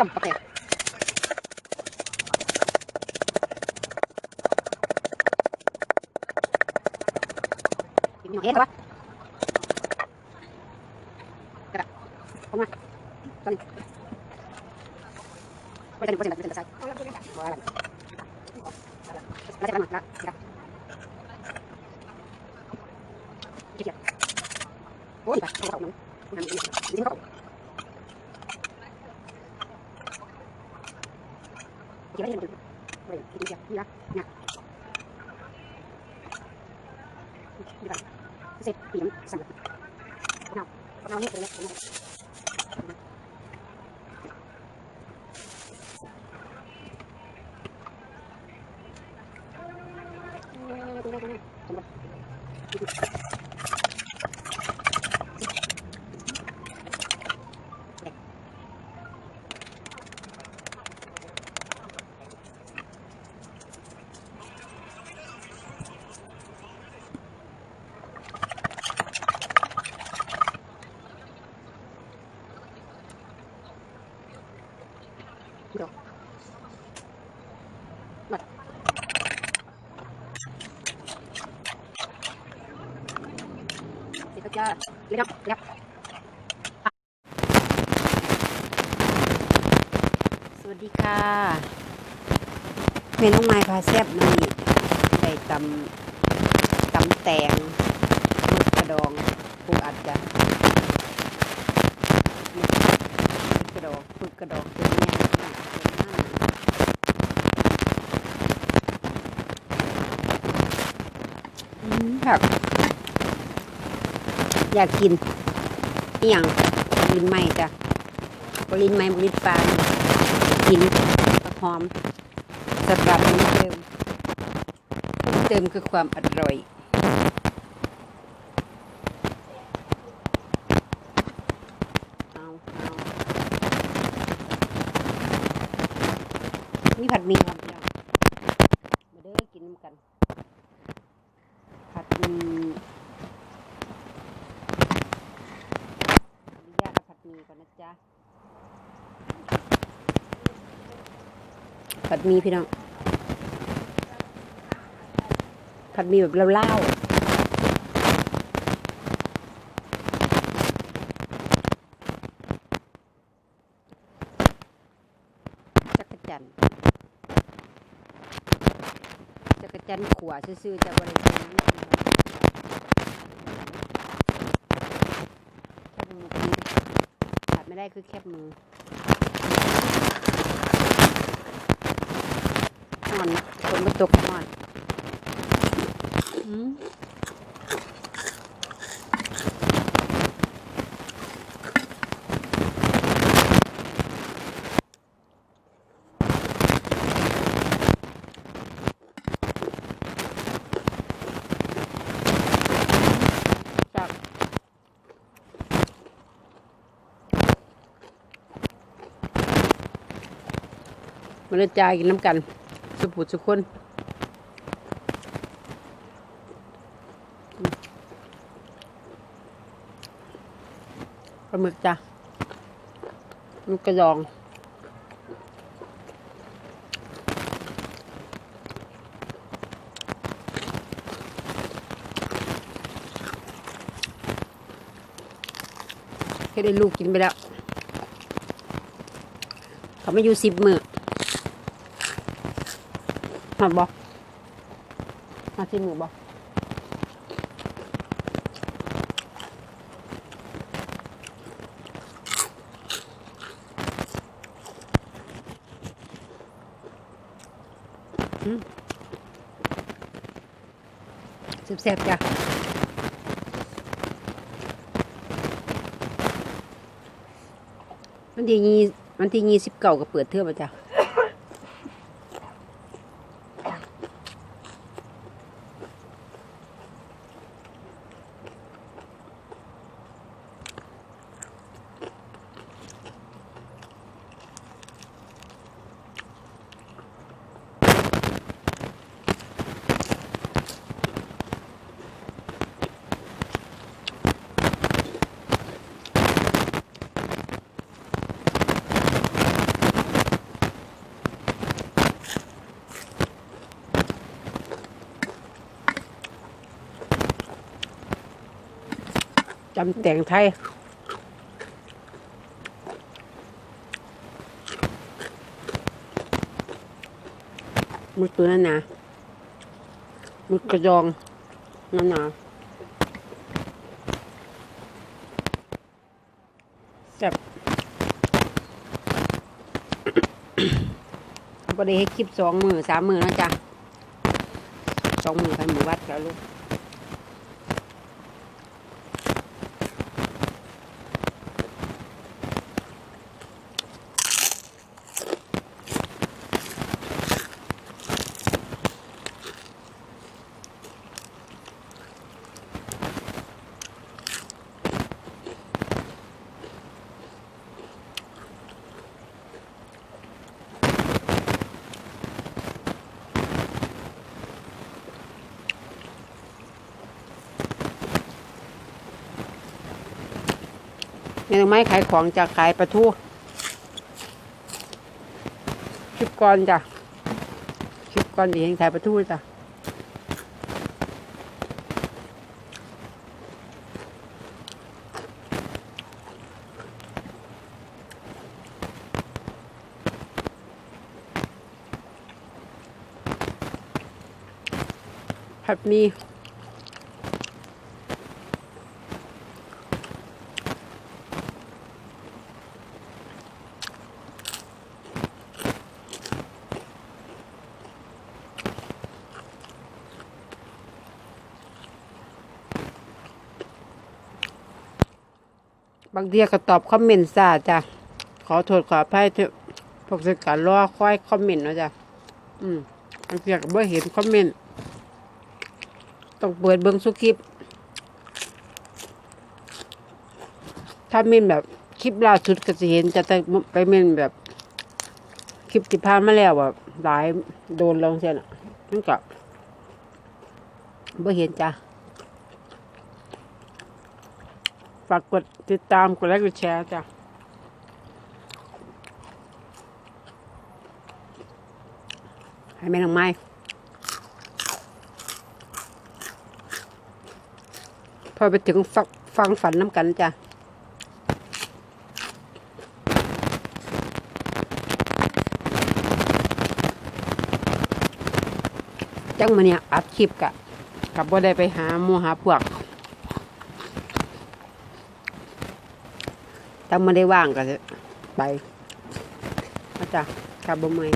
ต่ำปลาแปลกกินหน่อยเอ๊ะครับกระดาษผมมาตอนนี้ไม่ได้ไม่ได้ไม่ได้ใส่ว้าวแล้วจะทำอะไรแล้วเกี่ยวโอ้ยไปเขาเอาหนูนั่นนี่นี่เขาเกี่ยวอะไรกันเฮ้ยกินเกี่ยวนี่ละเนี่ยดีไป เสร็จปีน้ำสั่งเอาเอาเนี่ยเลยนะเสร็จแล้วจ้าเลยครับเลยครับสวัสดีค่ะเมนูไม้พาแซบมันนี่ได้ตำตำแตงมึกกระดองปูอัดจ้ะมึกกระดองหมึกกระดอง แม่อืมผักอยากกินอหย่างลิ้นไหมจ้ะบลิ้นไหมบลิ้นปลากินหอมสำหรับน้ำเติมเติมคือความอร่อยนี่ผัดมีครับพี่น้องมาเด้อกินน้ำกัน ผัดหมีอนุญาตเอาผัดหมีก่อนนะจ๊ะ ผัดมีพี่น้อง ผัดมีแบบเล่าๆจักรจันจักรจันขวาซื่อๆจะบริเวณนี้แคบมือพี่ขาดไม่ได้คือแคบมือ นอ นนะฝนมาตกนอนอืมจับมาเลยจ่ายกินน้ำกัน สุบุสุคนปลาหมึกจ้ะหมึกกระดองแค่ได้ลูกกินไปแล้ว เขาไม่อยู่สิบมือ มาบอกมาที่หมูบอกแซ่บๆจ้ะวันที่ยี่วันที่ยี่สิบเก้าก็เปิดเทอมแล้วจ้ะำแต่งไทยมึกตัวนั้นนะมึกกระยองนั่นนะแซ่บก็ได้ให้คลิปสองมือสามมือแล้วจ้ะสองมือไปหมู่วัดแล้วลูก นี่ต้องไม้ขายของจะขายปลาทูคลิปก่อนจ้ะคลิปก่อนดีเห็นขายปลาทูจ้ะผัดหมี บางเทีก็ตอบคอมเมนต์ซาจ้ะ ขอโทษขออภัยเถอะพวกสื่อการรอคอยคอมเมนต์นะจ้ะ อืมบางเทีก็บ่เห็นคอมเมนต์ ต้องเปิดเบิ้งสุคลิป ถ้าเมนแบบคลิปล่าสุดก็จะเห็นจะแต่ไปเมนแบบ คลิปที่ผ่านมาแล้วแบบหลายโดนลงเส้นอะนั่นก็บ่เห็นจ้ะ ฝากกดติดตามกดไลค์กดแชร์จ้ะให้แม่น้องไม้พอไปถึงฟังฟังฝันน้ำกันจ้ะจังมาเนี่ยอัดคลิปกะกับว่าได้ไปหาหมูหาพวก ถ้าไม่ได้ว่างก็ไปอาจารย์กับบ่เมอย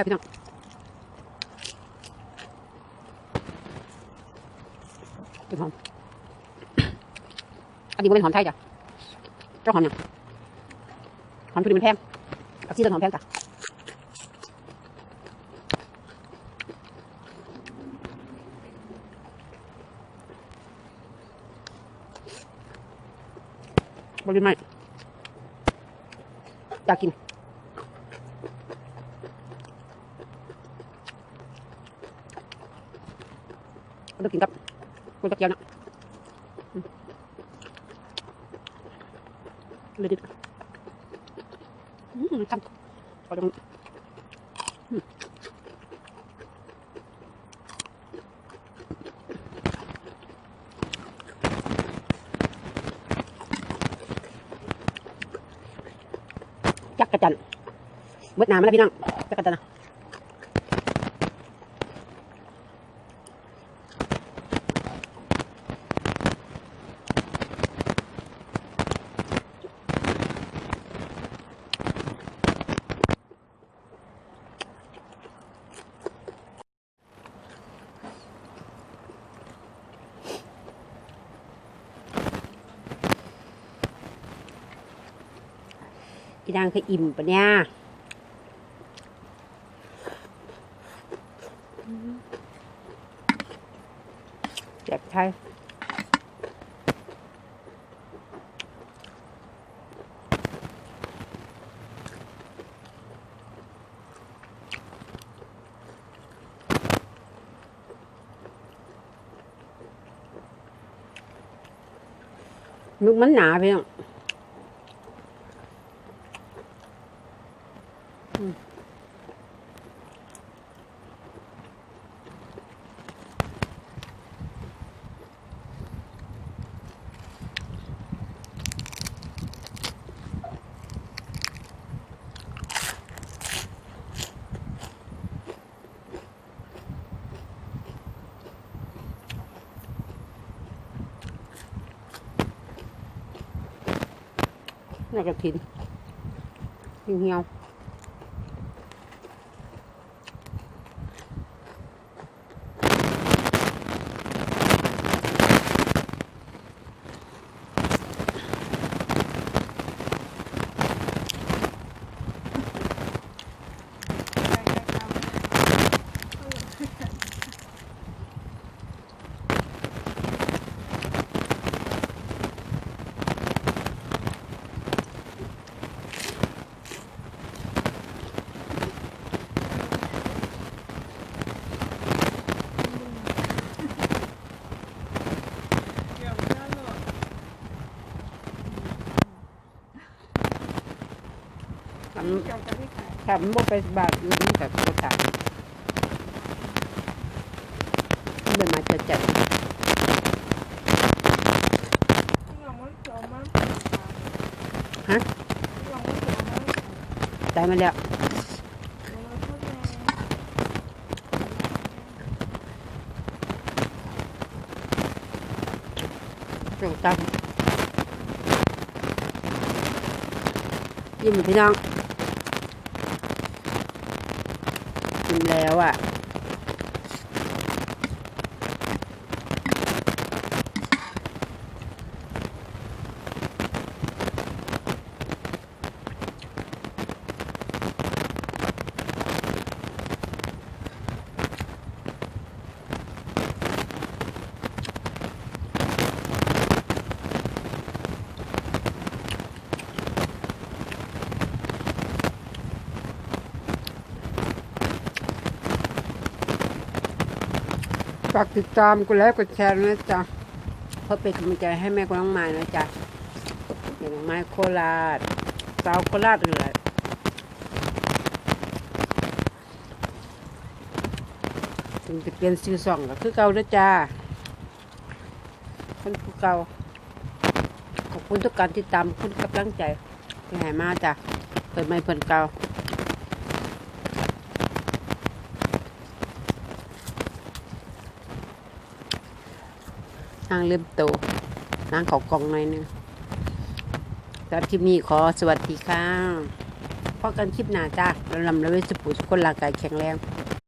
ซ่บพี่น้องเป็นหอม อันนี้เป็นหอมไทยจ้ะเจ้าหอมเนี่ยงหอมทุเรียนมันแพงกับซีต้นหอมแพงจ้ะบริไม่อยากกิน ก็ต้องกินกับก๋วยเตี๋ยวนะเลยดิอืมทำก็ต้องอืมจักกระจันเบิดน้ำมาแล้วพี่น้องจักกระจันนะ พี่ดังคืออิ่มปะเนี่ยเจ็บใช่มึกมันหนาพี่น้องน่าจะ ถินเหี่ยว ทำทำบ่ไปบาทอยู่นี่กับตัวตายเดินมาจะจัดฮะตายมาแล้วตรงตั้งยิ้มพี่น้อง กิมแล้วอะ ฝากติดตามกดไลค์กดแชร์นะจ๊ะเพื่อเป็นกำลังใจให้แม่กับน้องไม้นะจ๊ะแม่น้องไม้โคราชสาวโคราชเลยถึงจะเปลี่ยนชื่อส่องก็คือเก่านะจ้าคนผู้เก่าขอบคุณทุกการติดตามคุณกำลังใจที่ให้มาจ้ะเปิดไม่เพิ่นเก่า นางเริ่มโตนางเขากองหน่อยนึงสำหรับคลิปนี้ขอสวัสดีค่ะพบกันคลิปหน้าจ้าเราลำเราไว้สุปุสุคนร่างกายแข็งแรง